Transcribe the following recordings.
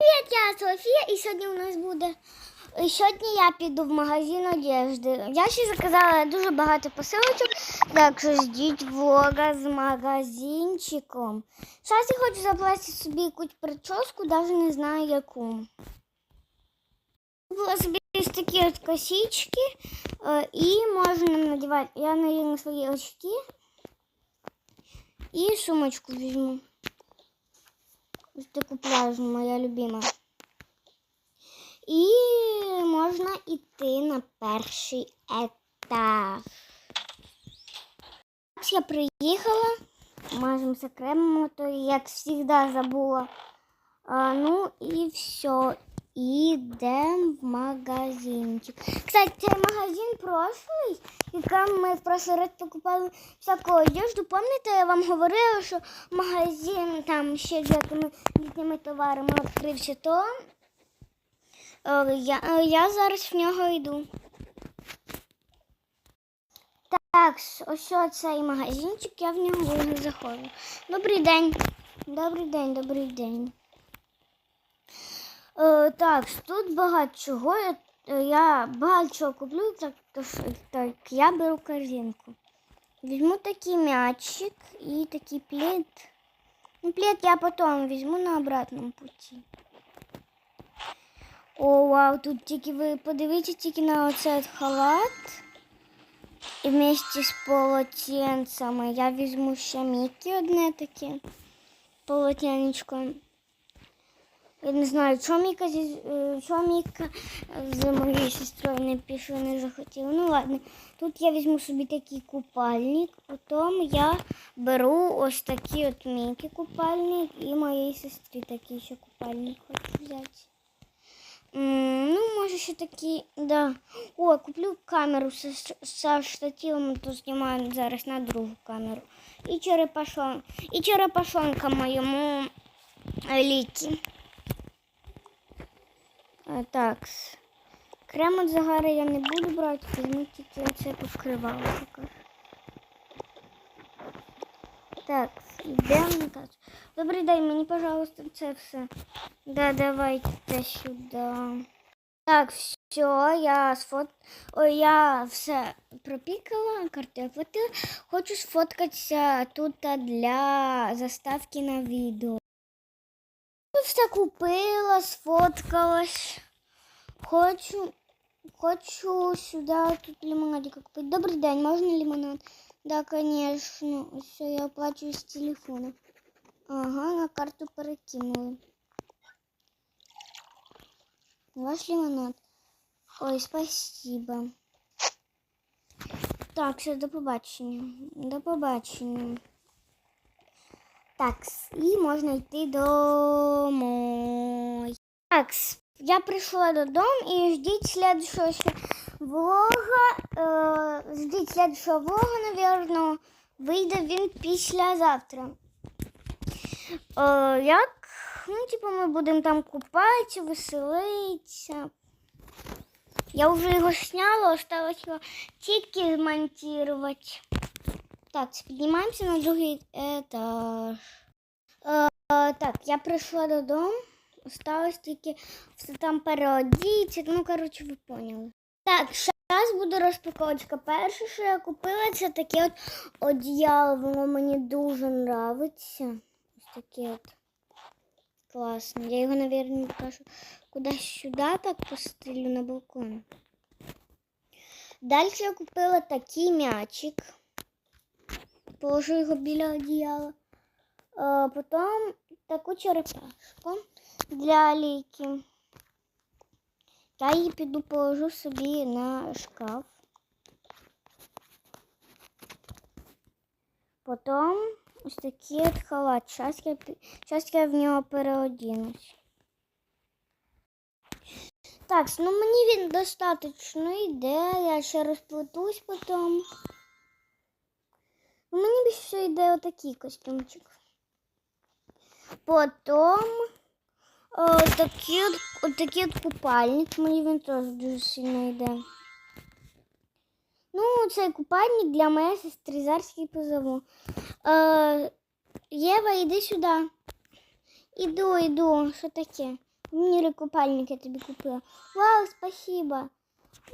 Привіт, я Софія, і сьогодні у нас буде. Сьогодні я піду в магазин одежди. Я ще заказала дуже багато посилочок, так що ждіть влога з магазинчиком. Зараз я хочу заплатити собі якусь прическу, навіть не знаю яку. Була собі ось такі от косички, е, і можна надівати. Я надіну свої очки і сумочку візьму. Ось пляжну, моя любима. І можна йти на перший етап. Так, Я приїхала, мажемося кремом, то як завжди забула. А, ну і все. Ідемо в магазинчик. Кстати, цей магазин прошлий, який ми в прошлий раз покупали всяку одежду. Пам'ятаєте, я вам говорила, що магазин там ще з якими товарами відкрився, то е, я, е, я зараз в нього йду. Так, ось цей магазинчик, я в нього заходжу. Добрий день. Добрий день, добрий день. Е, так, тут багато чого. Я, я багато чого куплю, так, так я беру корзинку. Візьму такий м'ячик і такий плед. Ну, я потім візьму на обратному путі. О, вау, тут тільки ви подивіться тільки на оцей халат. І вместе з полотенцями я візьму ще Мікі одне таке полотенечко. Я не знаю, чому Міка, зі, е, чому Міка з моєю сестрою не пішла, не захотіла. Ну ладно, тут я візьму собі такий купальник, потім я беру ось такий от Мікі купальник і моєї сестрі такий ще купальник хочу взяти. Ну, може ще такі, да. О, куплю камеру з, штативом, то знімаю зараз на другу камеру. І черепашон, і черепашонка моєму е, лікі. А, так. Крем від загара я не буду брати, візьму тільки оце покривало поки. Так, йдемо на касу. Добрий день, мені, пожалуйста, це все. Да, давайте сюди. Так, все, я сфот... Ой, я все пропікала, карту оплатила. Хочу сфоткатися тут для заставки на відео. Ну, Все купила, сфоткалась. Хочу, хочу сюди тут лимонадик купити. Добрий день, можна лимонад? Да, конечно. Все, я оплачиваю з телефона. Ага, на карту перекинули. Ваш лимонад. Ой, спасибо. Так, все, до побачення. До побачення. Так, і можна йти домой. Так, я прийшла додому і ждіть следующего влога. Е, ждіть следующего влога, наверное. Вийде він післязавтра. Е, як? Ну, типу, ми будемо там купатися, веселитися. Я вже його сняла, осталось його тільки змонтувати. Так, піднімаємося на другий етаж. Е, так, я прийшла додому. Осталось тільки все там переодіться. Ну, коротше, ви поняли. Так, зараз буде розпаковочка. Перше, що я купила, це таке от одіяло. Воно мені дуже подобається. Ось таке от. Класно. Я його, мабуть, покажу кудись сюди так постелю на балкон. Далі я купила такий м'ячик. Положу його біля одіяла. А, потім таку черепашку для ліки. Я її піду положу собі на шкаф. Потім ось такий от халат. Зараз я, щас я в нього переодінусь. Так, ну мені він достатньо йде. Я ще розплетусь потім. Мені більше йде отакий костюмчик. Потім о, такий от, отакий от купальник. Мені він теж дуже сильно йде. Ну, цей купальник для моєї сестри її позову. Е, Єва, йди сюди. Іду, іду. Що таке? Мені купальник я тобі купила. Вау, спасибо.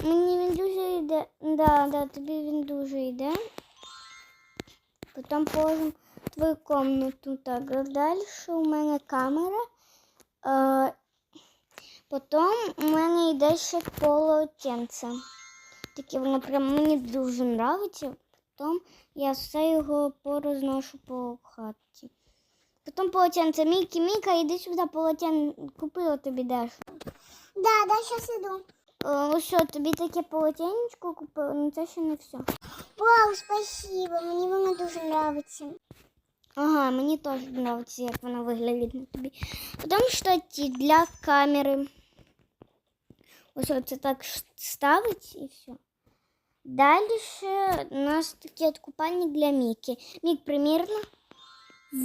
Мені він дуже йде. Да, да, тобі він дуже йде. Потім положимо твою комнату. Так, далі у мене камера. Е, потім у мене йде ще полотенце. Таке воно прям мені дуже подобається. Потім я все його порозношу по хаті. Потім полотенце. Мікі, Міка, іди сюди, полотен купила тобі Дашу. Да, да, сейчас иду. О, Ось що, тобі таке полотенечко купила, ну це ще не все. Вау, спасибо, мне воно дуже нравится. Ага, мені теж подобається, як воно виглядить на тобі. Потім штатив для камери. Ось це так ш- ставить і все. Далі у нас такий от купальник для Міки. Мік, примірно?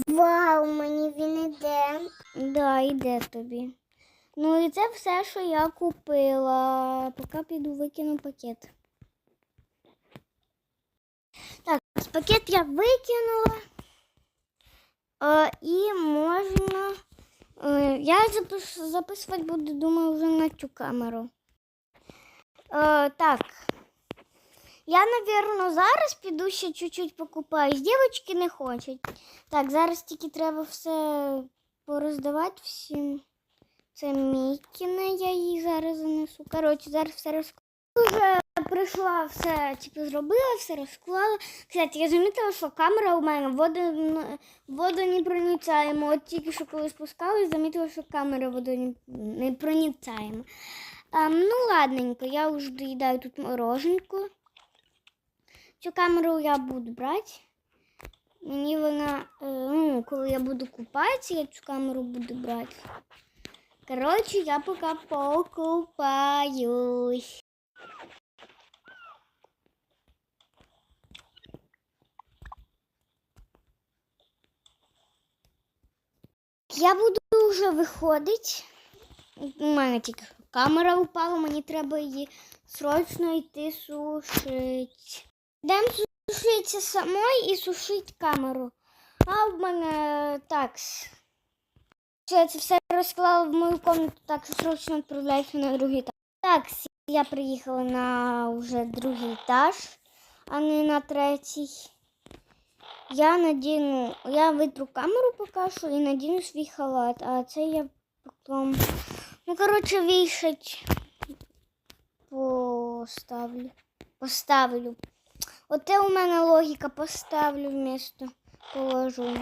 Вау, мені він іде. Да, йде тобі. Ну і це все, що я купила. Поки піду викину пакет. Так, пакет я викинула. Е, і можна. Е, я запис, записувати буду, думаю, вже на цю камеру. Е, так. Я, напевно, зараз піду ще чуть-чуть покупаюсь. Дівчатки не хочуть. Так, зараз тільки треба все пороздавати всім. Це Мікіне, я її зараз занесу. Коротше, зараз все розкладу. Вже прийшла, все типу, зробила, все розклала. Кстати, я замітила, що камера у мене воду, не водонепроницаема. От тільки що коли спускалась, замітила, що камера водонепроницаема. Ем, ну, ладненько, я вже доїдаю тут мороженку. Цю камеру я буду брати. Мені вона, е, ну, коли я буду купатися, я цю камеру буду брати. Коротше, я поки покупаюсь. Я буду вже виходити. У мене тільки камера упала, мені треба її срочно йти сушити. Дам сушитися самой і сушити камеру. А в мене такс. Я це все розклала в мою комнату, так що срочно відправляюся на другий етаж. Так, я приїхала на вже другий етаж, а не на третій. Я надіну, я витру камеру поки що і надіну свій халат, а це я потім, ну, коротше, вішать поставлю. Поставлю. Оте у мене логіка поставлю вмісто положу.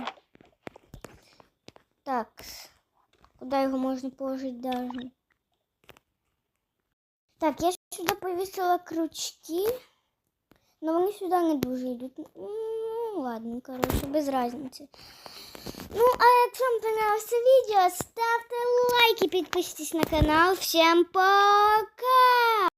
Так. Куди його можна положити даже? Так, я сюди повісила крючки. Но вони сюди не дуже йдуть. Ну, ладно, коротше, без різниці. Ну, а якщо вам понравилось відео, ставте лайки, підписуйтесь на канал. Всім пока!